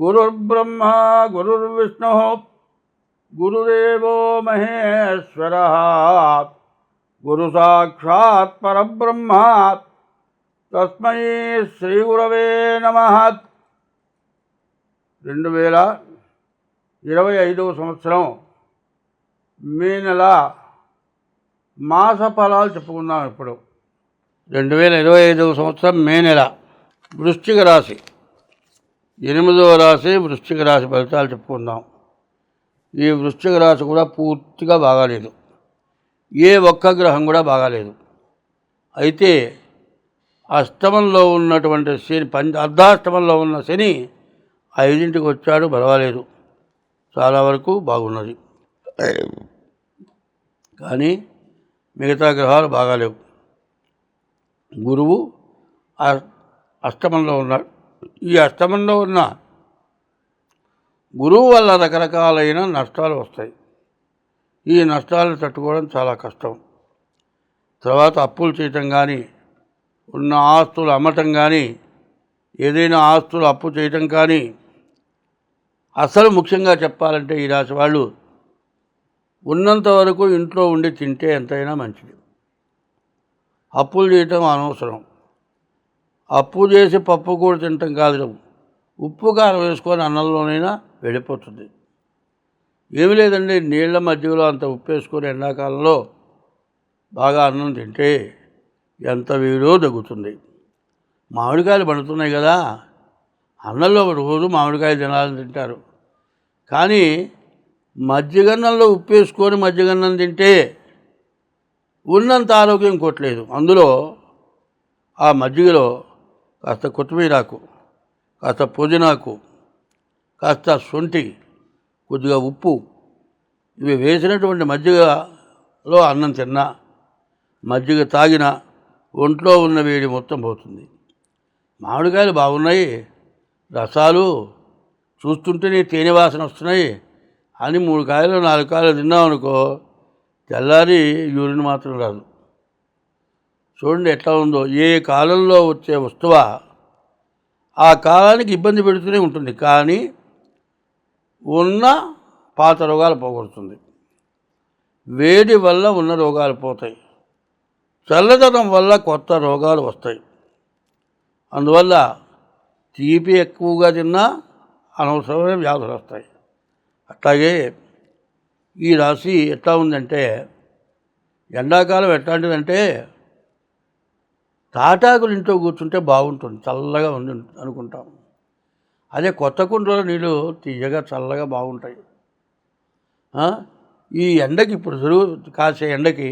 గురుర్బ్రహ్మ గురుర్విష్ణు గురుదేవో మహేశ్వర గురు సాక్షాత్ పరబ్రహ్మ తస్మై శ్రీగురవే నమ రెండు వేల ఇరవై ఐదవ సంవత్సరం మే నెల మాస ఫలాలు చెప్పుకుందాం ఇప్పుడు. రెండు వేల ఇరవై ఐదవ సంవత్సరం మే నెల వృశ్చిక రాశి. ఎనిమిదవ రాశి వృశ్చిక రాశి ఫలితాలు చెప్పుకుందాం. ఈ వృశ్చిక రాశి కూడా పూర్తిగా బాగాలేదు. ఏ ఒక్క గ్రహం కూడా బాగాలేదు. అయితే అష్టమంలో ఉన్నటువంటి శని పంచ అర్ధాష్టమంలో ఉన్న శని ఐదింటికి వచ్చాడు పర్వాలేదు. చాలా వరకు బాగున్నది. కానీ మిగతా గ్రహాలు బాగాలేవు. గురువు అ- అష్టమంలో ఉన్నాడు. ఈ అష్టమంలో ఉన్న గురువు వల్ల రకరకాలైన నష్టాలు వస్తాయి. ఈ నష్టాలను తట్టుకోవడం చాలా కష్టం. తర్వాత అప్పులు చేయటం కానీ ఉన్న ఆస్తులు అమ్మటం కానీ ఏదైనా ఆస్తులు అప్పు చేయటం కానీ అసలు ముఖ్యంగా చెప్పాలంటే ఈ రాశి వాళ్ళు ఉన్నంత వరకు ఇంట్లో ఉండి తింటే ఎంతైనా మంచిది. అప్పులు చేయటం అనవసరం. అప్పు చేసి పప్పు కూడా తినటం కాదు ఉప్పు కారం వేసుకొని అన్నంలోనైనా వెళ్ళిపోతుంది. ఏమి లేదండి నీళ్ళ మధ్యలో అంత ఉప్పు వేసుకొని ఎండాకాలంలో బాగా అన్నం తింటే ఎంత వేడో తగ్గుతుంది మామిడికాయలు పండుతున్నాయి కదా అన్నంలో రోజు మామిడికాయలు తినాలని తింటారు. కానీ మజ్జిగన్నంలో ఉప్పు వేసుకొని మజ్జిగన్నం తింటే ఉన్నంత ఆరోగ్యం కొట్టలేదు అందులో ఆ మజ్జిగలో కాస్త కొత్తిమీరాకు కాస్త పుదీనాకు కాస్త శొంఠి కొద్దిగా ఉప్పు. ఇవి వేసినటువంటి మజ్జిగలో అన్నం తిన్నా మజ్జిగ తాగిన ఒంట్లో ఉన్న వేడి మొత్తం పోతుంది. మామిడికాయలు బాగున్నాయి రసాలు చూస్తుంటేనే తేనె వాసన వస్తున్నాయి అని మూడు కాయలు నాలుగు కాయలు తిన్నాం అనుకో తెల్లారి యూరిన్ మాత్రం రాదు. చూడండి ఎట్లా ఉందో. ఏ కాలంలో వచ్చే వస్తువ ఆ కాలానికి ఇబ్బంది పెడుతూనే ఉంటుంది. కానీ ఉన్న పాత రోగాలు పోగొడుతుంది. వేడి వల్ల ఉన్న రోగాలు పోతాయి. చల్లదనం వల్ల కొత్త రోగాలు వస్తాయి. అందువల్ల తీపి ఎక్కువగా తిన్నా అనవసరమైన వ్యాధులు వస్తాయి. అట్లాగే ఈ రాశి ఎట్లా ఉందంటే ఎండాకాలం ఎట్లాంటిదంటే తాటాకులు ఇంట్లో కూర్చుంటే బాగుంటుంది చల్లగా ఉంది అనుకుంటాం. అదే కొత్త కుండలో నీళ్ళు తీయగా చల్లగా బాగుంటాయి. ఈ ఎండకి ఇప్పుడు సులువు కాసే ఎండకి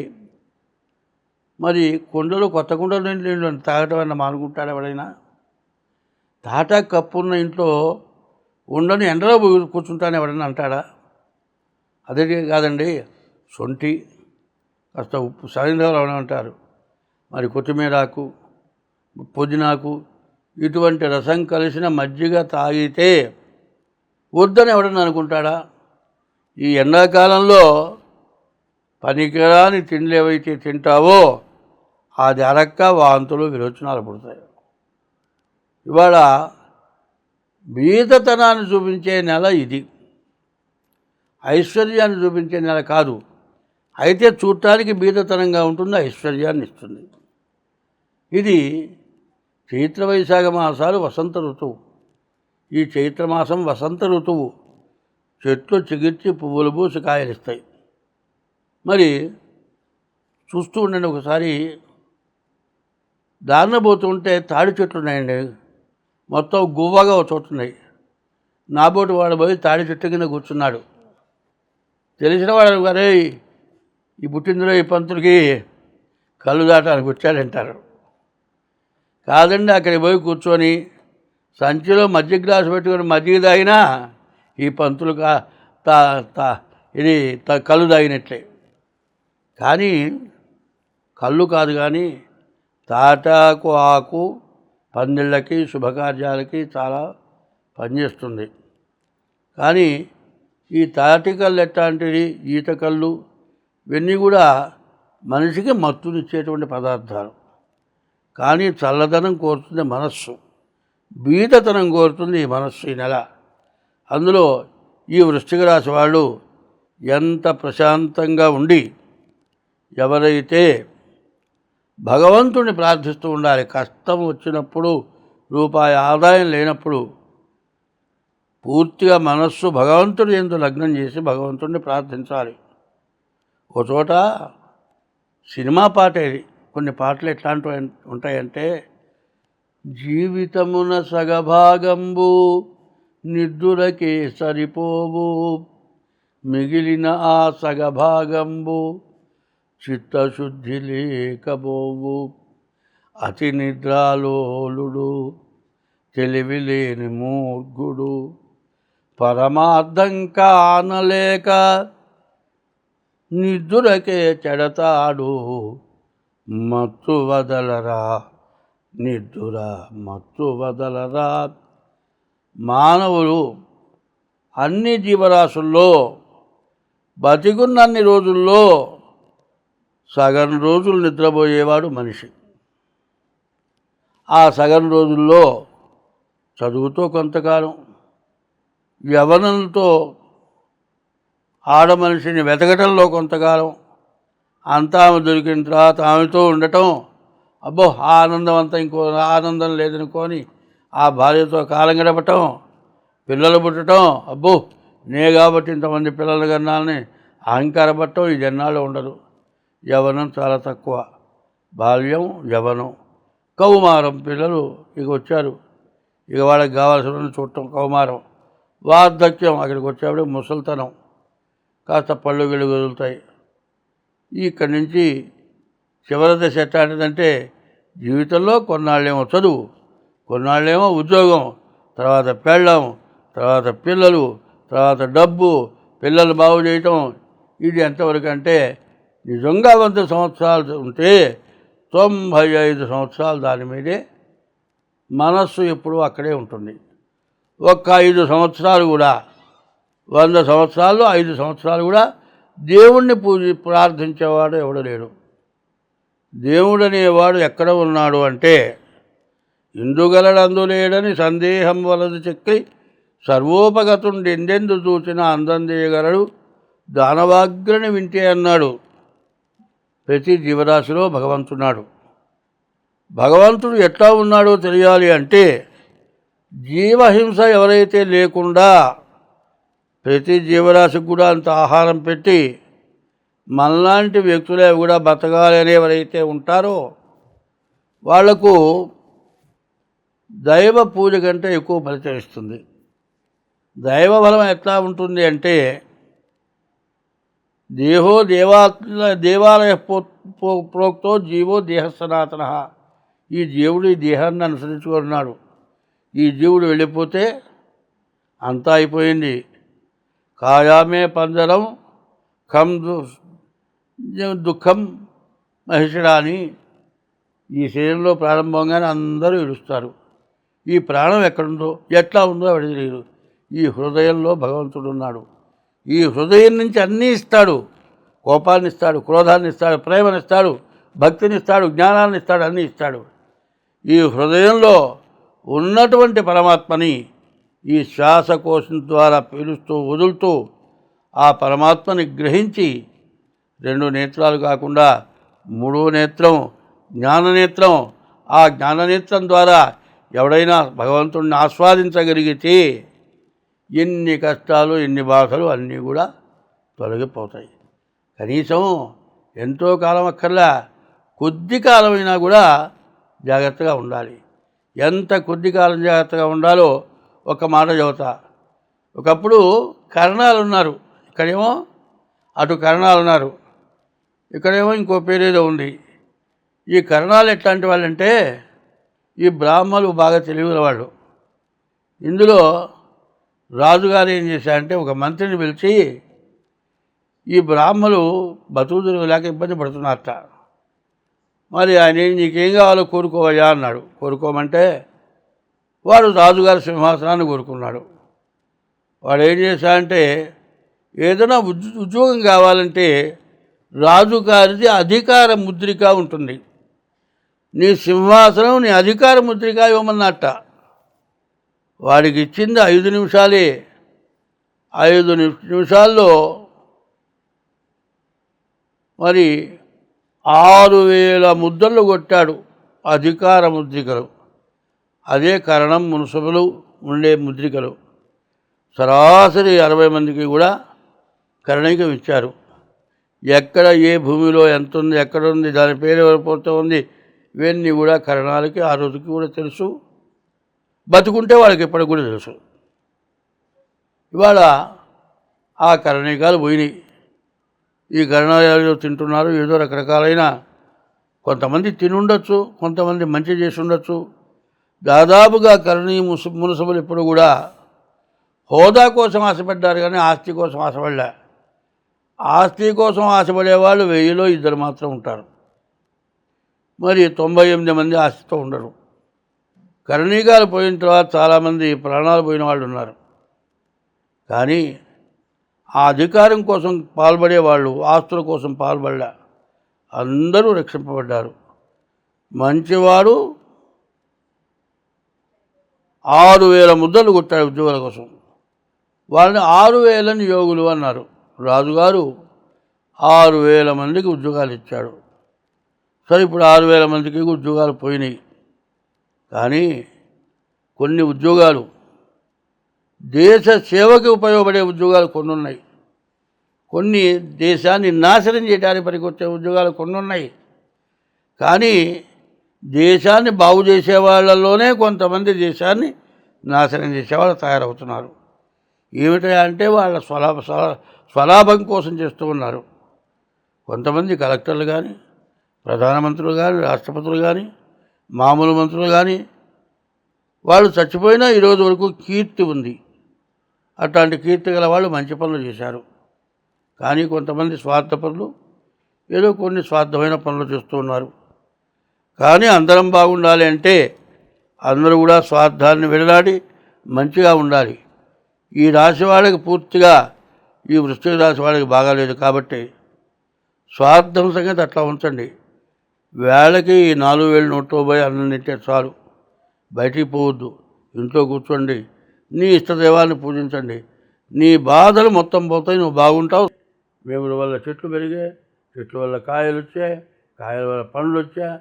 మరి కుండలో కొత్త కుండలో నీళ్ళు తాగటం అన్న మానుకుంటాడు ఎవడైనా తాటా కప్పు ఉన్న ఇంట్లో ఉండని ఎండలో కూర్చుంటాను ఎవడైనా అంటాడా అదే కాదండి సొంటి కాస్త ఉప్పు సాయంత్రం అంటారు? మరి కొత్తిమీరాకు పుదీనాకు ఇటువంటి రసం కలిసిన మజ్జిగ తాగితే వద్దని ఎవడన్నా అనుకుంటాడా? ఈ ఎండాకాలంలో పనికిరాని తిండ్లు ఏవైతే తింటావో అది అరక్క వాంతులు విరోచనాలు పుడతాయి. ఇవాళ బీదతనాన్ని చూపించే నెల ఇది. ఐశ్వర్యాన్ని చూపించే నెల కాదు. అయితే చూడటానికి బీదతనంగా ఉంటుంది ఐశ్వర్యాన్ని ఇస్తుంది. ఇది చైత్ర వైశాఖ మాసాలు వసంత ఋతువు. ఈ చైత్రమాసం వసంత ఋతువు. చెట్లు చిగిర్చి పువ్వులు పూసి కాయలిస్తాయి. మరి చూస్తూ ఉండండి ఒకసారి. దారిన పోతుంటే తాడి చెట్లు ఉన్నాయండి. మొత్తం గువ్వగా ఒక చోటు ఉన్నాయి. నాబోటి వాడు పోయి తాడి చెట్టు కింద కూర్చున్నాడు. తెలిసిన వాడు అరే ఈ పుట్టిందిలో ఈ పంతులకి కళ్ళు దాటానికి వచ్చాడంటారు. కాదండి అక్కడికి పోయి కూర్చొని సంచిలో మధ్య గ్లాసు పెట్టుకుని మధ్య తాగినా ఈ పంతులు కా తా తా ఇది త- కళ్ళు తాగినట్లే. కానీ కళ్ళు కాదు కానీ తాటాకు ఆకు పందిళ్ళకి శుభకార్యాలకి చాలా పనిచేస్తుంది. కానీ ఈ తాటి కళ్ళు ఎట్లాంటివి? ఈత కళ్ళు ఇవన్నీ కూడా మనిషికి మత్తునిచ్చేటువంటి పదార్థాలు. కానీ చల్లదనం కోరుతుంది మనస్సు. బీదతనం కోరుతుంది ఈ మనస్సు ఈ నెల. అందులో ఈ వృశ్చిక రాశి వాళ్ళు ఎంత ప్రశాంతంగా ఉండి ఎవరైతే భగవంతుని ప్రార్థిస్తూ ఉండాలి కష్టం వచ్చినప్పుడు రూపాయి ఆదాయం లేనప్పుడు పూర్తిగా మనస్సు భగవంతుడు ఎందు లగ్నం చేసి భగవంతుడిని ప్రార్థించాలి. ఒక చోట సినిమా పాట. ఇది కొన్ని పాటలు ఎట్లాంటివి ఉంటాయంటే జీవితమున సగభాగంబు నిద్దులకే సరిపోవు. మిగిలిన ఆ సగభాగంబు చిత్తశుద్ధి లేకపోవు. అతి నిద్రాలోలుడు తెలివిలేని మూర్ఘుడు పరమార్థం కానలేక నిద్దురకే చెడతాడు మత్తు వదలరా. నిద్దుర మత్తు వదలరా. మానవులు అన్ని జీవరాశుల్లో బతికున్నన్ని రోజుల్లో సగం రోజులు నిద్రపోయేవాడు మనిషి. ఆ సగం రోజుల్లో చదువుతో కొంతకాలం యవనంతో ఆడ మనిషిని వెతకటంలో కొంతకాలం. అంతా ఆమె దొరికిన తర్వాత ఆమెతో ఉండటం అబ్బో ఆ ఆనందం అంతా ఇంకో ఆనందం లేదనుకొని ఆ భార్యతో కాలం గడపటం పిల్లలు పుట్టడం అబ్బో నే కాబట్టి ఇంతమంది పిల్లలు కన్నాలని అహంకారపడటం ఈ జన్నాళ్ళు ఉండదు. యవనం చాలా తక్కువ. బాల్యం యవనం. కౌమారం పిల్లలు ఇక వచ్చారు. ఇక వాళ్ళకి కావాల్సిన చూడటం కౌమారం. వార్ధక్యం అక్కడికి వచ్చేప్పుడు ముసలితనం. కాస్త పళ్ళు గిళ్ళు వదులుతాయి ఇక్కడి నుంచి చివరి దశ ఎట్లాంటిదంటే జీవితంలో కొన్నాళ్ళేమో చదువు కొన్నాళ్ళేమో ఉద్యోగం తర్వాత పెళ్ళం తర్వాత పిల్లలు తర్వాత డబ్బు పిల్లలు బాగు చేయటం. ఇది ఎంతవరకు అంటే నిజంగా వంద సంవత్సరాలు ఉంటే తొంభై ఐదు సంవత్సరాలు దాని మీదే మనస్సు ఎప్పుడూ అక్కడే ఉంటుంది. ఒక్క ఐదు సంవత్సరాలు కూడా వంద సంవత్సరాలు ఐదు సంవత్సరాలు కూడా దేవుణ్ణి పూజ ప్రార్థించేవాడు ఎవడు లేడు. దేవుడు అనేవాడు ఎక్కడ ఉన్నాడు అంటే ఇందుగలడందు లేడని సందేహం వలదు చెక్కి సర్వోపగతుండెందెందు చూచిన అందందేయగలడు దానవాగ్రని వింటే అన్నాడు. ప్రతి జీవరాశిలో భగవంతున్నాడు. భగవంతుడు ఎట్లా ఉన్నాడో తెలియాలి అంటే జీవహింస ఎవరైతే లేకుండా ప్రతి జీవరాశికి కూడా అంత ఆహారం పెట్టి మనలాంటి వ్యక్తులే కూడా బతకాలి ఎవరైతే ఉంటారో వాళ్ళకు దైవ పూజ కంటే ఎక్కువ ఫలితం ఇస్తుంది. దైవ బలం ఎట్లా ఉంటుంది అంటే దేహో దేవా దేవాలయ పో- పో- ప్రోక్తో జీవో దేహ సనాతన ఈ జీవుడు ఈ దేహాన్ని అనుసరించుకున్నాడు. ఈ జీవుడు వెళ్ళిపోతే అంతా అయిపోయింది. కాయామే పంజరం కం దు- దుఃఖం మహిషడాని ఈ శరీరంలో ప్రారంభంగానే అందరూ ఇడుస్తారు ఈ ప్రాణం ఎక్కడుందో ఎట్లా ఉందో వాడికి తెలియదు. ఈ హృదయంలో భగవంతుడు ఉన్నాడు. ఈ హృదయం నుంచి అన్నీ ఇస్తాడు. కోపాన్ని ఇస్తాడు క్రోధాన్ని ఇస్తాడు ప్రేమనిస్తాడు భక్తినిస్తాడు జ్ఞానాన్ని ఇస్తాడు అన్నీ ఇస్తాడు. ఈ హృదయంలో ఉన్నటువంటి పరమాత్మని ఈ శ్వాసకోశం ద్వారా పీలుస్తూ వదులుతూ ఆ పరమాత్మని గ్రహించి రెండు నేత్రాలు కాకుండా మూడో నేత్రం జ్ఞాననేత్రం ఆ జ్ఞాననేత్రం ద్వారా ఎవడైనా భగవంతుడిని ఆస్వాదించగలిగితే ఎన్ని కష్టాలు ఎన్ని బాధలు అన్నీ కూడా తొలగిపోతాయి. కనీసం ఎంతో కాలం అక్కర్లా కొద్ది కాలమైనా కూడా జాగ్రత్తగా ఉండాలి. ఎంత కొద్ది కాలం జాగ్రత్తగా ఉండాలో ఒక మాట చెబుతా ఒకప్పుడు కరణాలు ఉన్నారు ఇక్కడేమో అటు కరణాలు ఉన్నారు ఇక్కడేమో ఇంకో పేరేదో ఉంది. ఈ కరణాలు ఎట్లాంటి వాళ్ళంటే ఈ బ్రాహ్మలు బాగా తెలివిన వాళ్ళు ఇందులో రాజుగారు ఏం చేశారంటే ఒక మంత్రిని పిలిచి ఈ బ్రాహ్మలు బతుకు తిరగలేక ఇబ్బంది పడుతున్నారట. మరి ఆయన నీకేం కావాలో కోరుకోవయ్యా అన్నాడు. కోరుకోమంటే వాడు రాజుగారి సింహాసనాన్ని కోరుకున్నాడు. వాడు ఏం చేశాడంటే ఏదైనా ఉద్యోగం కావాలంటే రాజుగారిది అధికార ముద్రిక ఉంటుంది. నీ సింహాసనం నీ అధికార ముద్రిక ఇవ్వమన్నట్ట. వాడికి ఇచ్చింది ఐదు నిమిషాలే. ఐదు నిమిషాల్లో మరి ఆరు వేల ముద్రలు కొట్టాడు అధికార ముద్రికలు. అదే కారణం మున్సబులు ఉండే ముద్రికలు. సరాసరి అరవై మందికి కూడా కరణికం ఇచ్చారు. ఎక్కడ ఏ భూమిలో ఎంత ఉంది ఎక్కడ ఉంది దాని పేరు ఎవరిపోతూ ఉంది ఇవన్నీ కూడా కరణాలకి ఆ రోజుకి కూడా తెలుసు. బతుకుంటే వాళ్ళకి ఇప్పటికి కూడా తెలుసు. ఇవాళ ఆ కరణీకాలు పోయినాయి. ఈ కరణాలు తింటున్నారు ఏదో రకరకాలైన కొంతమంది తినుండొచ్చు కొంతమంది మంచి చేసి ఉండొచ్చు. దాదాపుగా కరణీ ముసు మునసబులు ఇప్పుడు కూడా హోదా కోసం ఆశపడ్డారు కానీ ఆస్తి కోసం ఆశపడలే. ఆస్తి కోసం ఆశపడే వాళ్ళు వెయ్యిలో ఇద్దరు మాత్రం ఉంటారు. మరి తొంభై ఎనిమిది మంది ఆస్తితో ఉండరు. కరణీకాలు పోయిన తర్వాత చాలామంది ప్రాణాలు పోయిన వాళ్ళు ఉన్నారు. కానీ ఆ అధికారం కోసం పాల్పడే వాళ్ళు ఆస్తుల కోసం పాల్పడలే. అందరూ రక్షింపబడ్డారు. మంచివాడు ఆరు వేల ముద్దలు కొట్టాడు ఉద్యోగాల కోసం. వాళ్ళని ఆరు వేలని యోగులు అన్నారు. రాజుగారు ఆరు వేల మందికి ఉద్యోగాలు ఇచ్చాడు. సరే ఇప్పుడు ఆరు వేల మందికి ఉద్యోగాలు పోయినాయి. కానీ కొన్ని ఉద్యోగాలు దేశ సేవకి ఉపయోగపడే ఉద్యోగాలు కొన్ని ఉన్నాయి కొన్ని దేశాన్ని నాశనం చేయడానికి పనికొచ్చే ఉద్యోగాలు కొన్ని ఉన్నాయి కానీ దేశాన్ని బాగు చేసే వాళ్ళలోనే కొంతమంది దేశాన్ని నాశనం చేసేవాళ్ళు తయారవుతున్నారు. ఏమిటా అంటే వాళ్ళ స్వలాభ స్వలాభం కోసం చేస్తూ ఉన్నారు. కొంతమంది కలెక్టర్లు కానీ ప్రధానమంత్రులు కానీ రాష్ట్రపతులు కానీ మామూలు మంత్రులు కానీ వాళ్ళు చచ్చిపోయినా ఈరోజు వరకు కీర్తి ఉంది. అట్లాంటి కీర్తి గల వాళ్ళు మంచి పనులు చేశారు. కానీ కొంతమంది స్వార్థపరులు ఏదో కొన్ని స్వార్థమైన పనులు చేస్తూ ఉన్నారు. కానీ అందరం బాగుండాలి అంటే అందరూ కూడా స్వార్థాన్ని విడనాడి మంచిగా ఉండాలి. ఈ రాశి వాళ్ళకి పూర్తిగా ఈ వృశ్చిక రాశి వాళ్ళకి బాగాలేదు కాబట్టి స్వార్థం సంగతి అట్లా ఉంచండి. వేళకి ఈ నాలుగు వేలు నోట్లో పోయి అన్నం తింటే చాలు. బయటికి పోవద్దు. ఇంట్లో కూర్చోండి. నీ ఇష్టదైవాన్ని పూజించండి. నీ బాధలు మొత్తం పోతాయి. నువ్వు బాగుంటావు. వేముల వల్ల చెట్లు పెరిగాయి. చెట్ల వల్ల కాయలు వచ్చాయి. కాయల వల్ల పండ్లు వచ్చాయి.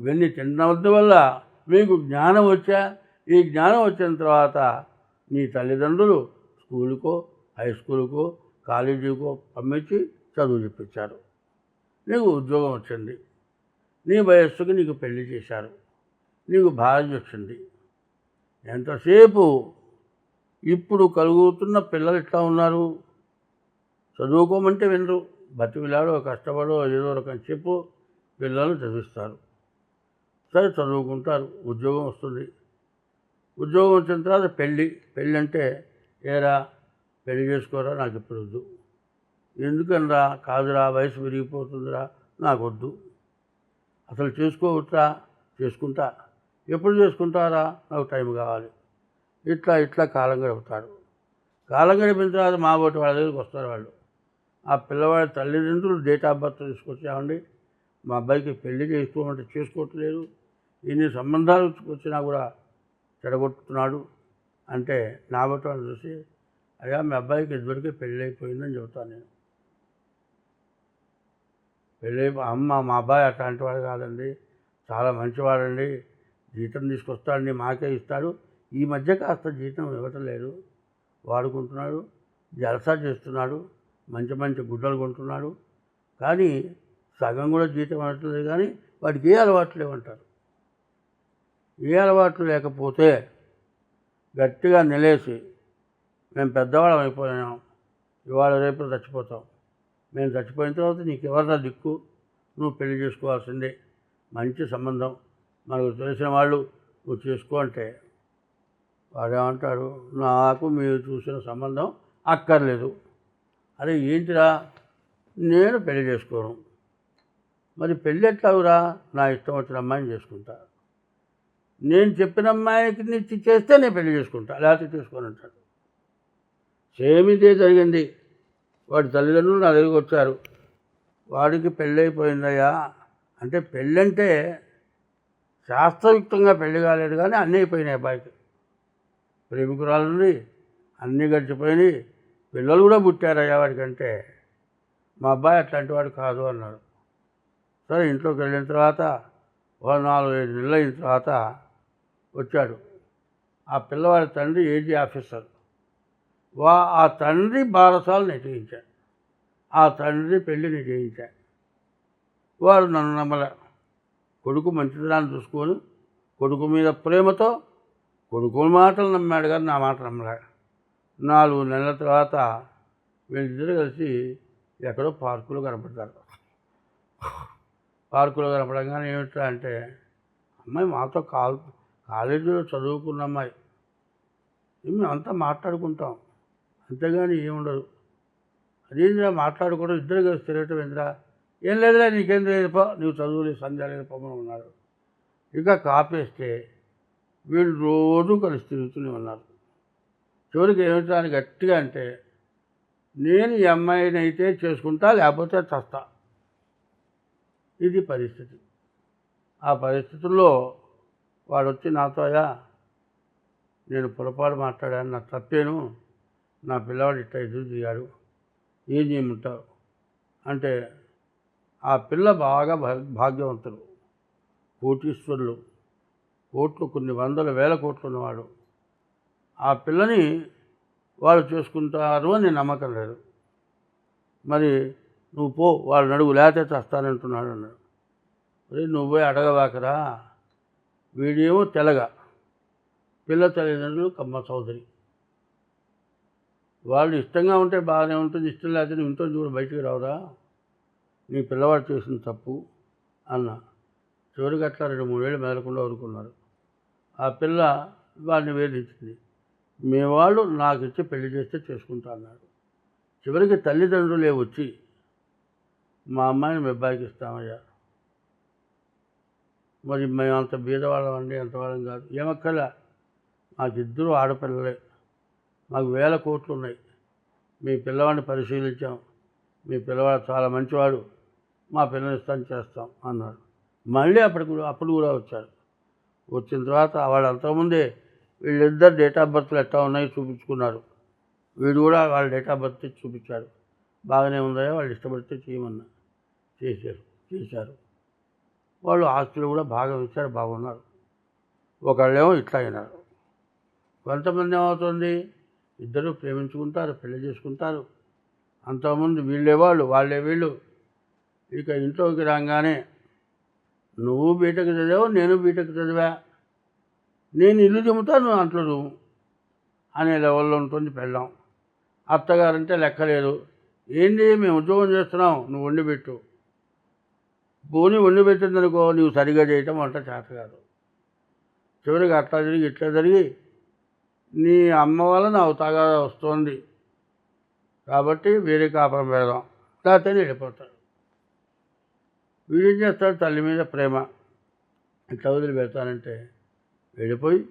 ఇవన్నీ తినడం వల్ల మీకు జ్ఞానం వచ్చా? ఈ జ్ఞానం వచ్చిన తర్వాత నీ తల్లిదండ్రులు స్కూలుకో హై స్కూలుకో కాలేజీకో పంపించి చదువు చెప్పించారు. నీకు ఉద్యోగం వచ్చింది. నీ వయస్సుకి నీకు పెళ్ళి చేశారు. నీకు భార్య వచ్చింది. ఎంతసేపు ఇప్పుడు కలుగుతున్న పిల్లలు ఎట్లా ఉన్నారు? చదువుకోమంటే వినరు. బతికిలాడో కష్టపడో ఏదో రకం చెప్పు పిల్లలు చదివిస్తారు. సరే చదువుకుంటారు ఉద్యోగం వస్తుంది. ఉద్యోగం వచ్చిన తర్వాత పెళ్ళి పెళ్ళి అంటే ఏరా పెళ్ళి చేసుకోరా నాకు ఇప్పుడు వద్దు ఎందుకనరా కాదురా వయసు విరిగిపోతుందిరా నాకు వద్దు అసలు చేసుకోవచ్చా? చేసుకుంటా. ఎప్పుడు చేసుకుంటారా? నాకు టైం కావాలి. ఇట్లా ఇట్లా కాలం గడుపుతాడు కాలం గడిపిన తర్వాత మా బోటి వాళ్ళ దగ్గరికి వస్తారు వాళ్ళు. ఆ పిల్లవాడి తల్లిదండ్రులు డేట్ ఆఫ్ బర్త్ తీసుకొచ్చామండి. మా అబ్బాయికి పెళ్ళి చేసుకోమంటే చేసుకోవట్లేదు. ఇన్ని సంబంధాలు వచ్చినా కూడా చెడగొట్టుతున్నాడు అంటే నా చూసి అయ్యా మీ అబ్బాయికి ఇదివరకే పెళ్ళి అయిపోయిందని చెబుతాను నేను. పెళ్ళి అమ్మ మా అబ్బాయి అట్లాంటి వాడు కాదండి. చాలా మంచివాడండి. జీతం తీసుకొస్తాడండి మాకే ఇస్తాడు. ఈ మధ్య కాస్త జీతం ఇవ్వటం లేదు వాడుకుంటున్నాడు జలసా చేస్తున్నాడు మంచి మంచి గుడ్డలు కొంటున్నాడు. కానీ సగం కూడా జీతం అనట్లేదు కానీ వాడికి ఏ అలవాట్లు లేవంటారు. ఏ అలవాట్లు లేకపోతే గట్టిగా నిలేసి మేము పెద్దవాళ్ళం అయిపోయాం ఇవాళ రేపు చచ్చిపోతాం. మేము చచ్చిపోయిన తర్వాత నీకు ఎవరిదా దిక్కు? నువ్వు పెళ్ళి చేసుకోవాల్సిందే. మంచి సంబంధం. మనకు తెలిసిన వాళ్ళు నువ్వు చేసుకో అంటే వాడేమంటాడు నాకు మీరు చూసిన సంబంధం అక్కర్లేదు. అరే ఏంటిరా? నేను పెళ్ళి చేసుకోను. మరి పెళ్ళి ఎట్లావురా నా ఇష్టం వచ్చిన అమ్మాయిని చేసుకుంటా. నేను చెప్పిన అమ్మాయికి నిచ్చి చేస్తే నేను పెళ్ళి చేసుకుంటా లేకపోతే చేసుకొని అంటాడు. సేమ్ ఇదే జరిగింది. వాడి తల్లిదండ్రులు నా దగ్గరికి వచ్చారు. వాడికి పెళ్ళైపోయిందయ్యా. అంటే పెళ్ళంటే శాస్త్రయుక్తంగా పెళ్ళి కాలేదు కానీ అన్నీ అయిపోయినాయి అబ్బాయికి. ప్రేమికురాలు నుండి అన్నీ గడిచిపోయినాయి. పిల్లలు కూడా పుట్టారయ్యా వాడికంటే. మా అబ్బాయి అట్లాంటి వాడు కాదు అన్నాడు. సరే ఇంట్లోకి వెళ్ళిన తర్వాత ఓ నాలుగు ఐదు నెలలు అయిన తర్వాత వచ్చాడు. ఆ పిల్లవాడి తండ్రి ఏజీ ఆఫీసర్. వా ఆ తండ్రి బారసాలు నిశ్చయించాడు. ఆ తండ్రి పెళ్ళి నేను వారు నన్ను నమ్మల. కొడుకు మంచిదనాన్ని చూసుకొని కొడుకు మీద ప్రేమతో కొడుకు మాటలు నమ్మాడు కానీ నా మాట నమ్మలే. నాలుగు నెలల తర్వాత వీళ్ళిద్దరు కలిసి ఎక్కడో పార్కులో కనపడతారు పార్కులో కనపడంగానే ఏమిటా అంటే అమ్మాయి మాతో కాలు కాలేజీలో చదువుకున్న అమ్మాయి. మేము అంతా మాట్లాడుకుంటాం. అంతేగాని ఏముండదు. అదేంద్రా మాట్లాడుకోవడం? ఇద్దరు కలిసి తిరగటం ఏంద్రా? ఏం లేదులే నీకేం లేదు పో. నువ్వు చదువులే సంధ్య లేదు పొమ్మని ఉన్నాడు ఇంకా కాపేస్తే వీళ్ళు రోజు కలిసి తిరుగుతూనే ఉన్నారు. చివరికి ఏమిటాని గట్టిగా అంటే నేను ఈ అమ్మాయిని అయితే చేసుకుంటా లేకపోతే చస్తా. ఇది పరిస్థితి. ఆ పరిస్థితుల్లో వాడు వచ్చి నాతో అయ్యా నేను పొరపాటు మాట్లాడాను నా తప్పేను నా పిల్లవాడు ఇట్లా ఎదురు దిగాడు ఏం చేయమంటారు అంటే ఆ పిల్ల బాగా భాగ్యవంతుడు భాగ్యవంతులు కోటీశ్వరులు కోట్లు కొన్ని వందల వేల కోట్లు ఉన్నవాడు. ఆ పిల్లని వాళ్ళు చేసుకుంటారు అని నేను నమ్మకం లేదు. మరి నువ్వు పో వాళ్ళు నడుగు లేకపోతే వస్తానంటున్నాడు అన్నాడు. మరి పోయి అడగవాకరా వీడేమో తెలగ. పిల్ల తల్లిదండ్రులు కమ్మ చౌదరి వాళ్ళు ఇష్టంగా ఉంటే బాగానే ఉంటుంది ఇష్టం లేకపోతే నువ్వు ఇంట్లో చూడ బయటికి రావురా. నీ పిల్లవాడు చేసిన తప్పు అన్న. చివరికి అట్లా రెండు మూడేళ్ళు మెదలకుండా వదులుకున్నారు ఆ పిల్ల వాడిని వేధించింది. మీ వాళ్ళు నాకు ఇచ్చి పెళ్ళి చేస్తే చేసుకుంటా అన్నాడు. చివరికి తల్లిదండ్రులే వచ్చి మా అమ్మాయిని మీ అబ్బాయికి ఇస్తామయ్యా. మరి మేము అంత బీదవాళ్ళం అండి ఎంతవాళ్ళం కాదు. ఏమక్కల మాకు ఇద్దరు ఆడపిల్లలే. మాకు వేల కోట్లు ఉన్నాయి. మీ పిల్లవాడిని పరిశీలించాం. మీ పిల్లవాడు చాలా మంచివాడు. మా పిల్లని ఇస్తాను చేస్తాం అన్నాడు మళ్ళీ అప్పటికి కూడా- అప్పుడు కూడా వచ్చాడు వచ్చిన తర్వాత వాళ్ళు అంతకుముందే వీళ్ళిద్దరు డేట్ ఆఫ్ బర్త్లు ఎట్లా ఉన్నాయో చూపించుకున్నారు. వీడు కూడా వాళ్ళ డేట్ ఆఫ్ బర్త్ చూపించాడు. బాగానే ఉన్నాయో వాళ్ళు ఇష్టపడితే చేయమన్నా చేశారు. చేశారు. వాళ్ళు ఆస్తులు కూడా బాగా ఇచ్చారు బాగున్నారు. ఒకళ్ళేమో ఇట్లా అయినారు. కొంతమంది ఏమవుతుంది? ఇద్దరు ప్రేమించుకుంటారు పెళ్ళి చేసుకుంటారు. అంతకుముందు వీళ్ళే వాళ్ళు వాళ్ళే వీళ్ళు. ఇక ఇంట్లోకి రాగానే నువ్వు బీటెక్ చదివావు నేను బీటెక్ చదివా. నేను ఇల్లు చెబుతా నువ్వు అంట్లో నువ్వు అనే లెవెల్లో ఉంటుంది పెళ్ళాం. అత్తగారంటే లెక్కలేదు. ఏంటి మేము ఉద్యోగం చేస్తున్నాం నువ్వు వండి పెట్టు పోనీ వండి పెట్టిందనుకో నువ్వు సరిగా చేయటం వంట చేత కాదు చివరికి అట్లా జరిగి ఇట్లా జరిగి నీ అమ్మ వల్ల అవుతాగా వస్తుంది. కాబట్టి వేరే కాపురం పెడదాం లేకపోతే వెళ్ళిపోతాడు. వీడేం చేస్తాడు? తల్లి మీద ప్రేమ. ఇట్లా వదిలి పెడతానంటే వెళ్ళిపోయి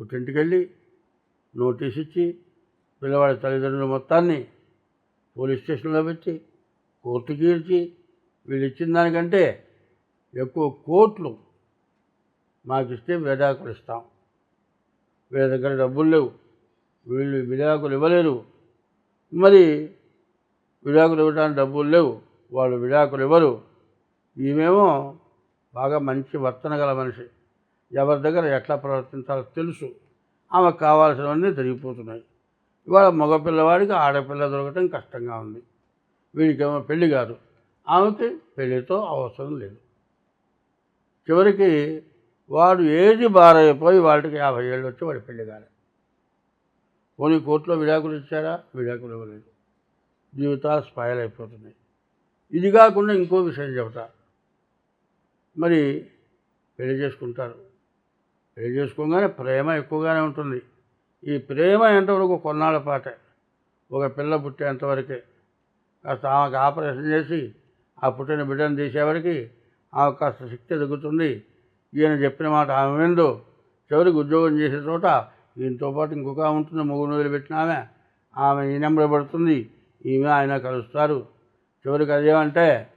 పుట్టింటికి వెళ్ళి నోటీస్ ఇచ్చి పిల్లవాడి తల్లిదండ్రుల మొత్తాన్ని పోలీస్ స్టేషన్లో పెట్టి కోర్టుకి ఇచ్చి వీళ్ళు ఇచ్చిన దానికంటే ఎక్కువ కోట్లు మాకు ఇస్తే విడాకులు ఇస్తాం. వీళ్ళ దగ్గర డబ్బులు లేవు. వీళ్ళు విడాకులు ఇవ్వలేరు. మరి విడాకులు ఇవ్వడానికి డబ్బులు లేవు. వాళ్ళు విడాకులు ఇవ్వరు. ఈమెమో బాగా మంచి వర్తన గల మనిషి. ఎవరి దగ్గర ఎట్లా ప్రవర్తించాలో తెలుసు. ఆమెకు కావాల్సినవన్నీ జరిగిపోతున్నాయి ఇవాళ మగపిల్లవాడికి ఆడపిల్ల దొరకటం కష్టంగా ఉంది. వీడికేమో పెళ్ళి కాదు. ఆమెకి పెళ్ళితో అవసరం లేదు. చివరికి వాడు ఏది బారైపోయి వాళ్ళకి యాభై ఏళ్ళు వచ్చి వాడి పెళ్ళి కాలే. పోనీ కోర్టులో విడాకులు ఇచ్చారా? విడాకులు ఇవ్వలేదు. జీవితాలు స్పాయిల్ అయిపోతున్నాయి. ఇది కాకుండా ఇంకో విషయం చెబుతా మరి పెళ్ళి చేసుకుంటారు. పెళ్ళి చేసుకోగానే ప్రేమ ఎక్కువగానే ఉంటుంది. ఈ ప్రేమ ఎంతవరకు కొన్నాళ్ళ పాటే? ఒక పిల్ల పుట్టేంతవరకే. కాస్త ఆమెకు ఆపరేషన్ చేసి ఆ పుట్టిన బిడ్డను తీసేవరకు ఆమె కాస్త శక్తి తగ్గుతుంది ఈయన చెప్పిన మాట ఆమె విందు. చివరికి ఉద్యోగం చేసే చోట ఈయనతో పాటు ఇంకొక ఉంటుంది మొగుడు వదిలిపెట్టిన ఆమె. ఆమె ఈ నెంబర్ పడుతుంది ఈమె ఆయన కలుస్తారు. చివరికి అదేమంటే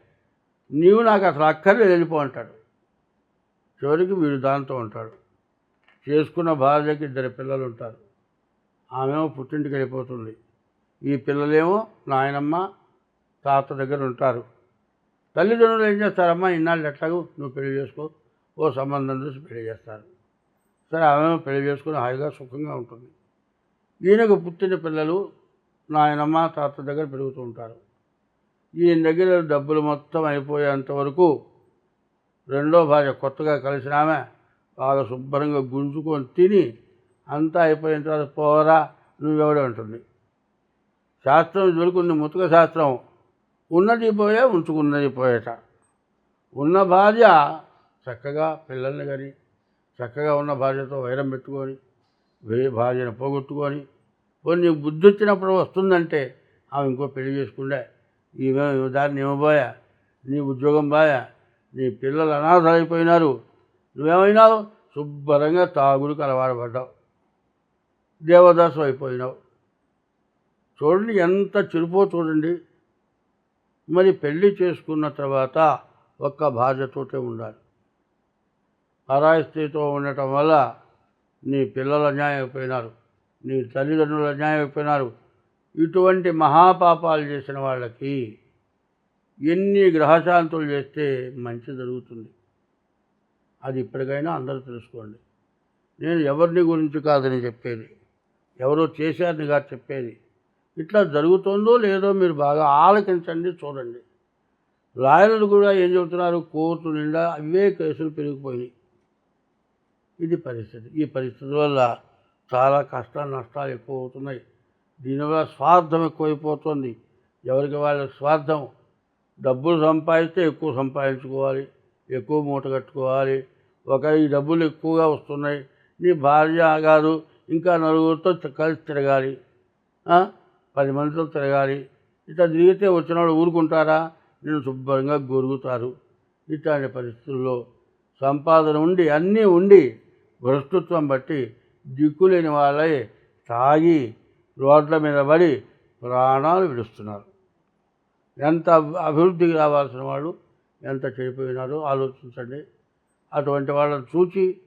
నీవు నాకు అసలు అక్కర్లేదు వెళ్ళిపో అంటాడు. చివరికి వీడు దాంతో ఉంటాడు. చేసుకున్న భార్యకి ఇద్దరు పిల్లలు ఉంటారు ఆమెమో పుట్టింటికి వెళ్ళిపోతుంది. ఈ పిల్లలేమో నాయనమ్మ తాత దగ్గర ఉంటారు. తల్లిదండ్రులు ఏం చేస్తారమ్మా? ఇన్నాళ్ళు ఎట్లాగూ నువ్వు పెళ్ళి చేసుకో ఓ సంబంధం చూసి పెళ్ళి చేస్తారు. సరే ఆమె పెళ్ళి చేసుకుని హాయిగా సుఖంగా ఉంటుంది. ఈయనకు పుట్టిన పిల్లలు నాయనమ్మ తాత దగ్గర పెరుగుతూ ఉంటారు. ఈయన దగ్గర డబ్బులు మొత్తం అయిపోయేంత వరకు రెండో భార్య కొత్తగా కలిసిన ఆమె బాగా శుభ్రంగా గుంజుకొని తిని అంతా అయిపోయిన తర్వాత పోరా నువ్వెవడే ఉంటుంది శాస్త్రం దొరుకుంది ముతుక శాస్త్రం. ఉన్నది పోయే ఉంచుకున్నది పోయేట ఉన్న భార్య చక్కగా పిల్లల్ని కానీ చక్కగా ఉన్న భార్యతో వైరం పెట్టుకొని వేరే భార్యను పోగొట్టుకొని కొన్ని బుద్ధి వచ్చినప్పుడు వస్తుందంటే ఆమె ఇంకో పెళ్ళి చేసుకుండే ఈమె దాన్ని ఇవ్వబోయా నీ ఉద్యోగం బాయా నీ పిల్లలు అనాథ అయిపోయినారు నువ్వేమైనావు? శుభ్రంగా తాగుడికి అలవాటుపడ్డావు దేవదాసు అయిపోయినావు. చూడండి ఎంత చిరుపో చూడండి మరి పెళ్ళి చేసుకున్న తర్వాత ఒక్క భార్యతోటే ఉండాలి. పరాయి స్త్రీతో ఉండటం వల్ల నీ పిల్లలు అన్యాయం అయిపోయినారు నీ తల్లిదండ్రులు అన్యాయం అయిపోయినారు. ఇటువంటి మహాపాపాలు చేసిన వాళ్ళకి ఎన్ని గ్రహశాంతులు చేస్తే మంచి జరుగుతుంది. అది ఇప్పటికైనా అందరూ తెలుసుకోండి. నేను ఎవరిని గురించి కాదని చెప్పేది? ఎవరో చేశారని కాదు చెప్పేది? ఇట్లా జరుగుతుందో లేదో మీరు బాగా ఆలకించండి చూడండి. లాయర్లు కూడా ఏం చెబుతున్నారు? కోర్టు నిండా అవే కేసులు పెరిగిపోయినాయి. ఇది పరిస్థితి. ఈ పరిస్థితి వల్ల చాలా కష్ట నష్టాలు ఎక్కువ అవుతున్నాయి. దీనివల్ల స్వార్థం ఎక్కువైపోతుంది. ఎవరికి వాళ్ళ స్వార్థం? డబ్బులు సంపాదిస్తే ఎక్కువ సంపాదించుకోవాలి. ఎక్కువ మూట కట్టుకోవాలి. ఒక ఈ డబ్బులు ఎక్కువగా వస్తున్నాయి. నీ భార్య గారు ఇంకా నలుగురితో కలిసి తిరగాలి. పది మందితో తిరగాలి. ఇట్లా తిరిగితే వచ్చిన వాళ్ళు ఊరుకుంటారా? నేను శుభ్రంగా గొరుగుతారు. ఇట్లాంటి పరిస్థితుల్లో సంపాదన ఉండి అన్నీ ఉండి భ్రష్టత్వం బట్టి దిక్కులేని వాళ్ళే తాగి రోడ్ల మీద పడి ప్రాణాలు విడుస్తున్నారు. ఎంత అభివృద్ధికి రావాల్సిన వాళ్ళు ఎంత చెడిపోయినారో ఆలోచించండి. అటువంటి వాళ్ళని చూచి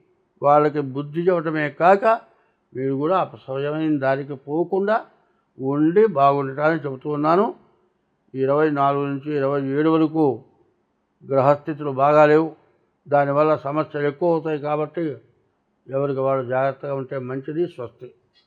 వాళ్ళకి బుద్ధి చెప్పటమే కాక మీరు కూడా అపసవ్యమైన దారికి పోకుండా ఉండి బాగుండటాన్ని చెబుతూ ఉన్నాను. ఇరవై నాలుగు నుంచి ఇరవై ఏడు వరకు గ్రహస్థితులు బాగాలేవు దానివల్ల సమస్యలు ఎక్కువ అవుతాయి కాబట్టి ఎవరికి వాళ్ళు జాగ్రత్తగా ఉంటే మంచిది స్వస్తి.